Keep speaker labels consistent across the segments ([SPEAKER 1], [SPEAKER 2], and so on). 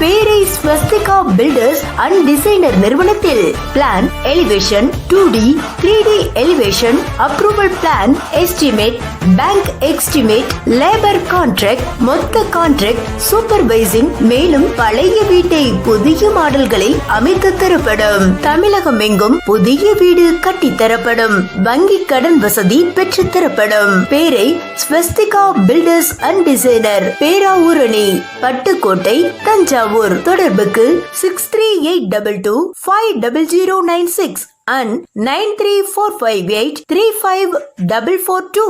[SPEAKER 1] பேரை Swastika builders and designer நிறுவனத்தில். Plan elevation two D three D elevation approval plan estimate bank estimate labour contract மொத்த contract supervising மேலும் பழைய வீட்டை புதிய மாடல்களை அமைத்து தரப்படும். தமிழகம் எங்கும் புதிய வீடு கட்டித்தரப்படும் வங்கி கடன் வசதி பெற்று தரப்படும். பேரை Swastika builders and designer Peravurani Pattukkottai Thanjavur. தொடர்புக்கு six three eight double two five double zero nine six and nine three four five eight three five double four two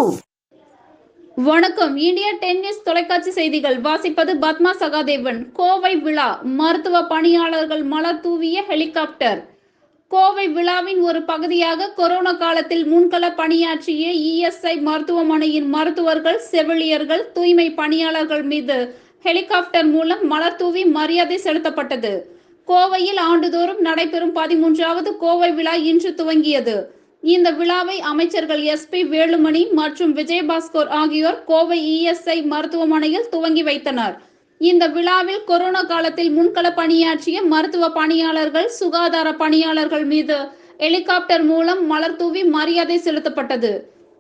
[SPEAKER 2] வணக்கம். இந்தியா டென்னிஸ் தொலைக்காட்சி செய்திகள். வாசிப்பது பத்மா சகாதேவன். கோவை விழா. மருத்துவ பணியாளர்கள் மலர் தூவிய ஹெலிகாப்டர். கோவை விழாவின் ஒரு பகுதியாக கொரோனா காலத்தில் முன்கள பணியாற்றிய இஎஸ்ஐ மருத்துவமனையின் மருத்துவர்கள் செவிலியர்கள் தூய்மை பணியாளர்கள் மீது ஹெலிகாப்டர் மூலம் மலர் தூவி மரியாதை செலுத்தப்பட்டது. கோவையில் ஆண்டுதோறும் நடைபெறும் பதிமூன்றாவது கோவை விழா இன்று துவங்கியது. இந்த விழாவை அமைச்சர்கள் எஸ்பி வேலுமணி மற்றும் விஜயபாஸ்கர் ஆகியோர் கோவை இஎஸ்ஐ மருத்துவமனையில் துவங்கி வைத்தனர். இந்த விழாவில் கொரோனா காலத்தில் முன்கள பணியாற்றிய மருத்துவ பணியாளர்கள் சுகாதார பணியாளர்கள் மீது ஹெலிகாப்டர் மூலம் மலர் தூவி மரியாதை செலுத்தப்பட்டது.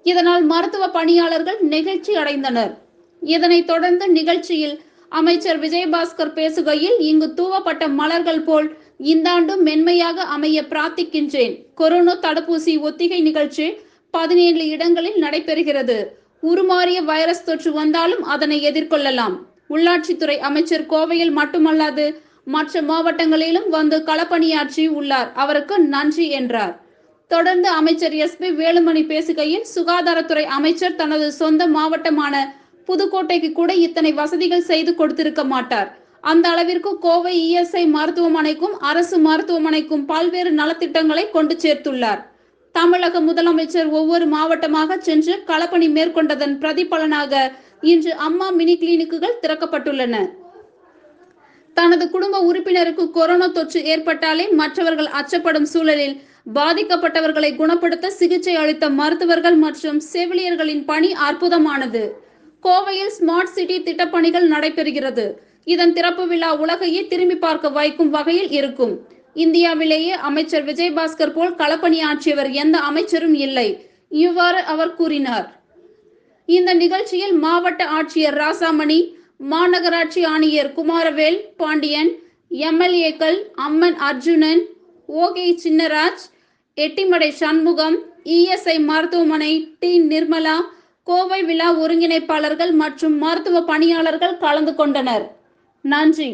[SPEAKER 2] இதனால் மருத்துவ பணியாளர்கள் நெகிழ்ச்சி அடைந்தனர். இதனைத் தொடர்ந்து நிகழ்ச்சியில் அமைச்சர் விஜயபாஸ்கர் பேசுகையில் இங்கு தூவப்பட்ட மலர்கள் போல் இந்த ஆண்டும் மென்மையாக அமைய பிரார்த்திக்கின்றேன். கொரோனா தடுப்பூசி ஒத்திகை நிகழ்ச்சி பதினேழு இடங்களில் நடைபெறுகிறது. உருமாறிய வைரஸ் தொற்று வந்தாலும் அதனை எதிர்கொள்ளலாம். உள்ளாட்சித்துறை அமைச்சர் கோவையில் மட்டுமல்லாது மற்ற மாவட்டங்களிலும் வந்து களப்பணியாற்றி உள்ளார். அவருக்கு நன்றி என்றார். தொடர்ந்து அமைச்சர் எஸ்பி வேலுமணி பேசுகையில் சுகாதாரத்துறை அமைச்சர் தனது சொந்த மாவட்டமான புதுக்கோட்டைக்கு கூட இத்தனை வசதிகள் செய்து கொடுத்திருக்க மாட்டார். அந்த அளவிற்கு கோவை இஎஸ்ஐ மருத்துவமனைக்கும் அரசு மருத்துவமனைக்கும் பல்வேறு நலத்திட்டங்களை கொண்டு சேர்த்துள்ளார். தமிழக முதலமைச்சர் ஒவ்வொரு மாவட்டமாக சென்று களப்பணி மேற்கொண்டதன் பிரதிபலனாக இன்று அம்மா மினி கிளினிக்குகள் திறக்கப்பட்டுள்ளன. தனது குடும்ப உறுப்பினருக்கு கொரோனா தொற்று ஏற்பட்டாலே மற்றவர்கள் அச்சப்படும் சூழலில் பாதிக்கப்பட்டவர்களை குணப்படுத்த சிகிச்சை அளித்த மருத்துவர்கள் மற்றும் செவிலியர்களின் பணி அற்புதமானது. கோவையில் ஸ்மார்ட் சிட்டி திட்டப்பணிகள் நடைபெறுகிறது. இதன் திறப்பு விழா உலகையே திரும்பி பார்க்க வைக்கும் வகையில் இருக்கும். இந்தியாவிலேயே அமைச்சர் விஜயபாஸ்கர் போல் களப்பணியாற்றியவர் எந்த அமைச்சரும் இல்லை. இவ்வாறு அவர் கூறினார். இந்த நிகழ்ச்சியில் மாவட்ட ஆட்சியர் ராசாமணி மாநகராட்சி ஆணையர் குமாரவேல் பாண்டியன் எம்எல்ஏக்கள் அம்மன் அர்ஜுனன் ஓகே சின்னராஜ் எட்டிமடை சண்முகம் இஎஸ்ஐ மருத்துவமனை டி. நிர்மலா கோவை விழா ஒருங்கிணைப்பாளர்கள் மற்றும் மருத்துவ பணியாளர்கள் கலந்து கொண்டனர். நன்றி.